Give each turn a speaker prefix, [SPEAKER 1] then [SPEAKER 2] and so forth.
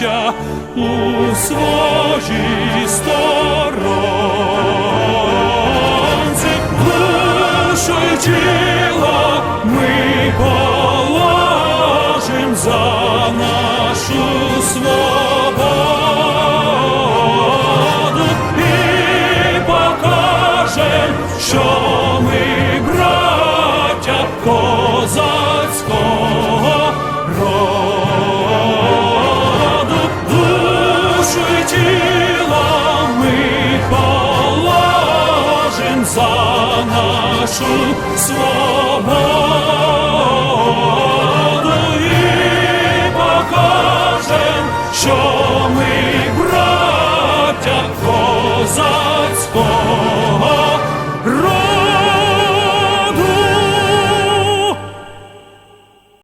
[SPEAKER 1] браття, у своїй сторонці, душу тіло ми положим за нашу свободу і покажем, що ми браття козацького роду, тіла ми положим за нашу свободу і покажем, що.